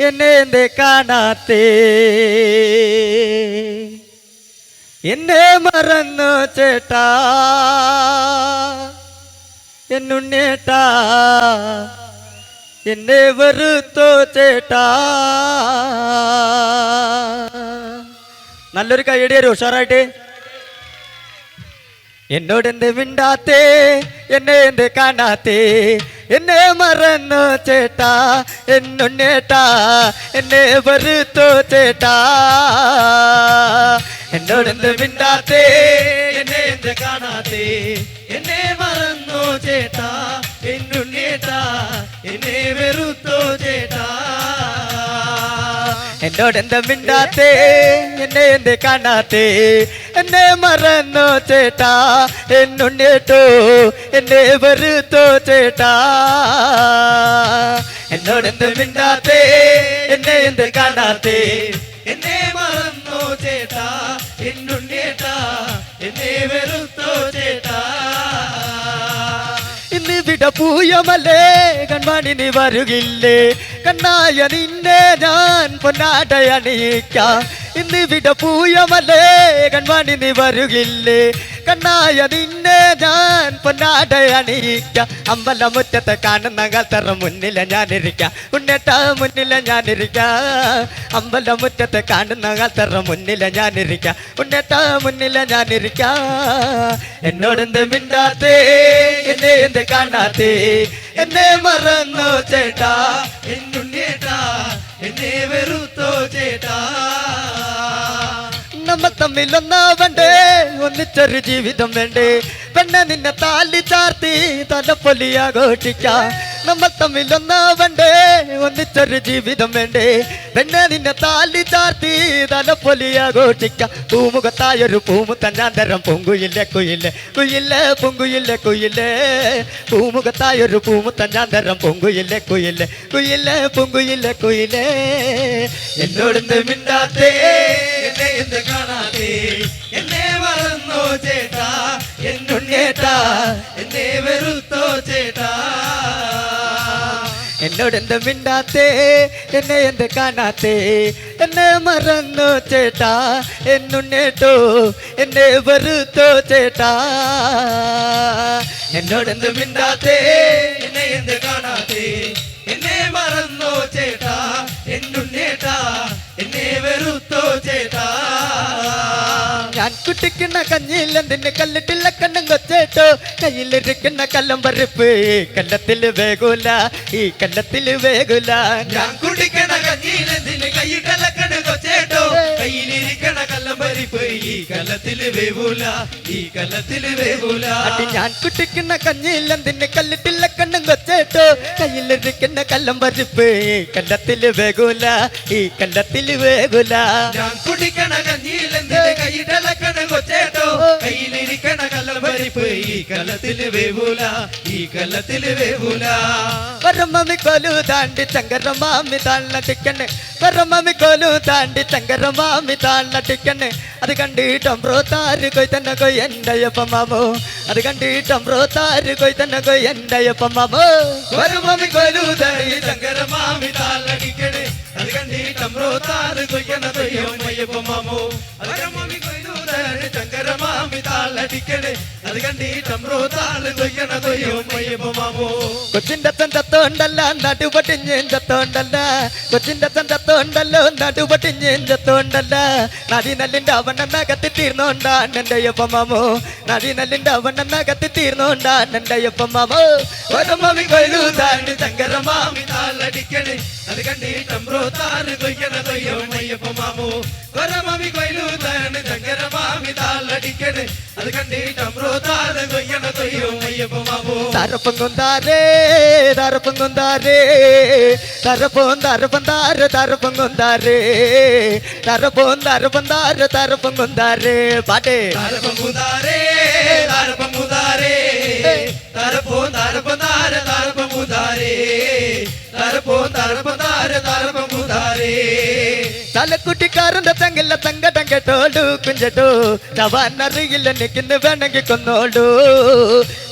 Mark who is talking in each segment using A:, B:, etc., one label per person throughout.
A: എന്നെ എന്തേ കാണാത്തേ? എന്നെ മറന്നു ചേട്ടാ. എന്നുണ്ണേട്ടാ. എന്നെ വെറുത്തോ ചേട്ടാ. നല്ലൊരു കൈയടി തരും ഉഷാറായിട്ട്. എന്നോട് എന്ത് മിണ്ടാത്തേ? എന്നെ എന്ത് കാണാത്തേ? എന്നെ മറന്നു ചേട്ടാ എന്നുണ്ണേട്ടാ എന്നെ വെറുത്തോ ചേട്ടാ. എന്നോട് എന്ത് മിണ്ടാത്തേ എന്നെ എന്ത് കാണാത്തേ. എന്നെ മറന്നു ചേട്ടാ എന്നുണ്ണേട്ടാ എന്നെ വെറുത്തോ ചേട്ടാ. എന്നോട് എന്ത് മിണ്ടാത്തേ എന്നെ എന്ത് കാണാത്തേ. എന്നെ മറന്നോ ചേട്ടാ? എന്നുണ്ണേട്ടോ എന്നെ വെറുത്തോ ചേട്ടാ? എന്നോട് എന്ത് മിണ്ടാത്തേ? എന്നെ എന്ത് കാണാത്തേ? എന്നെ മറന്നോ ചേട്ടാ? എന്നുണ്ണേട്ടാ എന്നെ വെറുത്തോ ചേട്ടാ? ഇന്നിവിടെ വിട പൂയമല്ലേ? കൺമണിനി വരുകില്ലേ? കണ്ണായ നിന്നെ ഞാൻ പൊന്നാടയണിയിക്കാം ഇന്ന് വിട പൂയമല്ലേ? കൺവാണി നീ വരുകില്ലേ? കണ്ണായ നിന്നെ ഞാൻ പൊന്നാട അണിയിക്ക. അമ്പലമുറ്റത്ത് കാണുന്ന കത്തറ മുന്നില ഞാനിരിക്ക. ഉണ്ണേട്ട മുന്നില ഞാനിരിക്കാം. അമ്പലമുറ്റത്ത് കാണുന്ന കത്തറ മുന്നില ഞാനിരിക്ക. ഉണ്ണേട്ട മുന്നില ഞാനിരിക്ക. എന്നോടെന്ത് മിണ്ടാത്തേ? എന്നെ എന്ത് കാണാത്തേ? എന്നെ മറന്നോ ചേട്ടാ? എന്നുണ്ണേട്ടാ എന്നെ വെറുത്തോ ചേട്ടാ? നമ്മൾ തമ്മിൽ ഒന്നാവണ്ടേ ഒന്നിച്ചൊരു ജീവിതം വേണ്ടേ? പെണ്ണെ നിന്നെ താലി ചാർത്തി തലപ്പൊലി ആഘോഷിക്കാം നമ്മൾ തമ്മിൽ ഒന്നാവണ്ടേ ഒന്നിച്ചൊരു ജീവിതം വേണ്ടേ? പെണ്ണെ നിന്നെ താലി ചാർത്തി തല പൊലിയാഘോഷിക്ക പൂമുഖത്തായൊരു പൂമു ഞാൻ തരം പൊങ്കുയില്ലേ കുയില്ലേ കുയില്ലേ പൊങ്കുയില്ലേ കുയില്ലേ പൂമുഖത്തായൊരു പൂമു ഞാൻ തരം പൊങ്കുയില്ലേ കുയില്ലേ കുയില്ലേ പൊങ്കുയില്ലേ കുയിലേ. എന്നോട് മിണ്ടാത്തേ എന്നെ എന്ത് കാണാതെ എന്നെ മറന്നോ ചേട്ടാ എന്നുണ്ണേട്ടാ എന്നെ വെറുത്തോ എന്നോട് എന്ത് മിണ്ടാത്തേ എന്നെ എന്ത് കാണാത്തേ എന്നെ മറന്നോ ചേട്ടാ എന്നുണ്ണേട്ടോ എന്നെ വെറുത്തോ ചേട്ടാ എന്നോട് എന്ത് മിണ്ടാത്തേ എന്നെ എന്ത് കാണാത്തേ കുട്ടിക്കുന്ന കഞ്ഞിയിൽ എന്തിന് കല്ലിട്ടില്ല കണ്ണും കൊച്ചേട്ടോ? കയ്യിലിരിക്കുന്ന കല്ലം പരിപ്പ് ഈ കല്ലത്തിൽ വേഗൂല ഈ കല്ലത്തിൽ വേഗൂല
B: ഞാൻ കുടിക്കണ കഞ്ഞിയിൽ എന്തിന് കണ്ണു കൊച്ചേട്ടോ? കയ്യിലിരിക്കണ കല്ലം പരിപ്പ് ഈ കല്ലത്തിൽ വേവൂല ഈ കല്ലത്തിൽ വേവൂല.
A: അടി ഞാൻ കുട്ടിക്കുന്ന എന്തിന് കല്ലിട്ടില്ല കണ്ണും കൊച്ചേട്ടോ? കയ്യിലിരിക്കുന്ന കല്ലം പരിപ്പ് ഈ കല്ലത്തിൽ വേഗൂല ഈ കല്ലത്തിൽ വേഗൂല
B: ഞാൻ കുടിക്കണ കൊച്ചേട്ടോ കയ്യിലിരിക്കണ ഈ കല്ലത്തിൽ വേവൂല ഈ കല്ലത്തിൽ വേവൂല.
A: പരമമി കൊലു താണ്ടി ചങ്കരമാമി താളടിക്കണ് പരമമി കൊലു താണ്ടി ചങ്കരമാമി താളടിക്കണ് അത് കണ്ടിട്ടമ്പ്രോ താര് കൊയ് തന്നെ കൊയ് എന്റെയപ്പമാമോ അത് കണ്ടിട്ടമ്പ്രോ താര് കൊയ് തന്നെ കൊയ് എന്റെയപ്പമാമോ
B: കൊലു കൊലുതടി ശങ്കരമാമി താളടിക്കണേ അത് കണ്ടിട്ടമ്രോ താറ് കൊയ്യണ തൊയ്യോ മയ്യപ്പമാമോ താളടിക്കണേ അത് കണ്ടിട്ടമ്രോ താൾ കൊയ്യണ തൊയ്യോ മയ്യപ്പമാമോ
A: കൊച്ചിന്റെ തന്തത്തോണ്ടല്ല നടുപട്ടിഞ്ഞെന്തത്തോണ്ടല്ല കൊച്ചിന്റെ തന്തത്തോണ്ടല്ലോ നടുപട്ടിഞ്ഞെന്തത്തോണ്ടല്ല നടിനല്ലിന്റെ അവനെന്നകത്തി തീർന്നോണ്ടാണ് എന്റെ അയ്യപ്പമാമോ നടിനല്ലിന്റെ അവനെന്നകത്തി തീർന്നോണ്ടാണ് എന്റെ അയ്യപ്പമാമോ
B: വരുമമി കൊലുതടി ശങ്കരമാമി താളടിക്കണേ അത് കണ്ടിട്ടമ്രോ താറ് കൊയ്യണ തൊയ്യോ മയ്യപ്പമാമോ കൊലുതടി ശങ്കരമാമി താളടിക്കണേ അത് കണ്ടിട്ടമ്രോ താറ് കൊയ്യണ തൊയ്യോ മയ്യപ്പമാമോ
A: തരപ്പങ്കുന്താരേ തരപ്പങ്കുന്താരേ തരപ്പോൻ തരപ്പന്താര തരപ്പങ്കുന്താരേ തരപ്പോൻ തരപ്പന്താര തരപ്പങ്കുന്താരേ പാട്ടേ
B: താരപ്പമുതാരേ താരപ്പമുതാരേ താരപ്പോ താരപ്പതാര താരപ്പമുതാരേ താരപ്പോ താരപ്പതാര താരപ്പമുതാരേ
A: തലക്കുട്ടിക്കാരന്റെ തങ്കില്ല തങ്കടം കേട്ടോളൂ കുഞ്ചട്ടോ ചവാനറിയില്ല നിൽക്കുന്നു വേണമെങ്കിൽ കൊന്നോളൂ.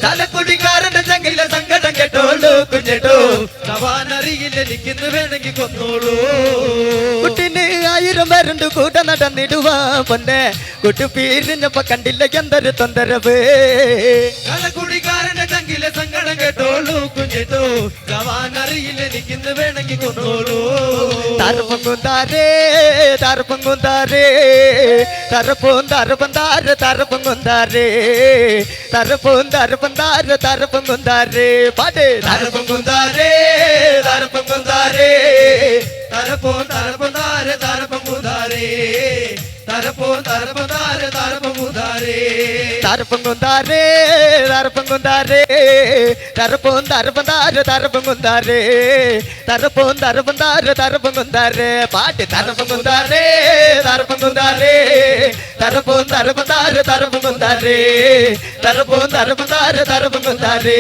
A: തലക്കുട്ടിക്കാരന്റെ തങ്കില്ല സങ്കടം കേട്ടോളൂ കുഞ്ചട്ടോ
B: സവാനറിയിൽ എനിക്കിന്ന് വേണമെങ്കിൽ കൊന്നോളൂ.
A: ആയിരം പേരുണ്ട് കൂടെ നടന്നിടുവാ പൊന്നെ കുട്ടി പീരിഞ്ഞപ്പോ കണ്ടില്ല എന്തൊരു തൊന്തരവ്
B: കളക്കുടിക്കാരന്റെ ചങ്കിലെ സങ്കടം കേട്ടോളൂ കുഞ്ഞിട്ടോ സവാനറിയിൽ എനിക്കിന്ന് വേണമെങ്കിൽ കൊന്നോളൂ
A: തറപ്പം കുന്താരേ തറപ്പം കുന്താരേ തറപ്പും തറപ്പന്താര തറപ്പം കുന്താരേ തറപ്പും തറപ്പന്താര തറപ്പം കുന്താരേ പാട്ട്
B: തരപ്പം കുന്താരേ
A: तरपो तरप तार तरप मुधारे தரப்போ தரப்பதாரு தரப்பமுதாரே தரப்பங்குந்தாரே தரப்பங்குந்தாரே தரப்போம் தரப்பந்தாரு தரப்பங்குந்தாரே தரப்போம் தரப்பந்தாரு தரப்பங்குந்தாரே பாட்டு தரப்பங்குந்தாரே தரப்பங்குந்தாரே தரப்போம் தரப்பந்தாரு தரப்பங்குந்தாரே தரப்போம் தரப்பந்தாரு தரப்பங்குந்தாரே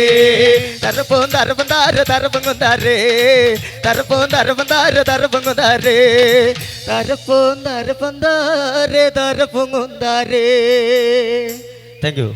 A: தரப்போம் தரப்பந்தாரு தரப்பங்குந்தாரே தரப்போம் தரப்பந்தாரு தரப்பங்குந்தாரே தரப்போம் தரப்பந்தாரு ದಾರೆ ದಾರ ಪುಂಗುಂದಾರೆ ಥ್ಯಾಂಕ್ ಯು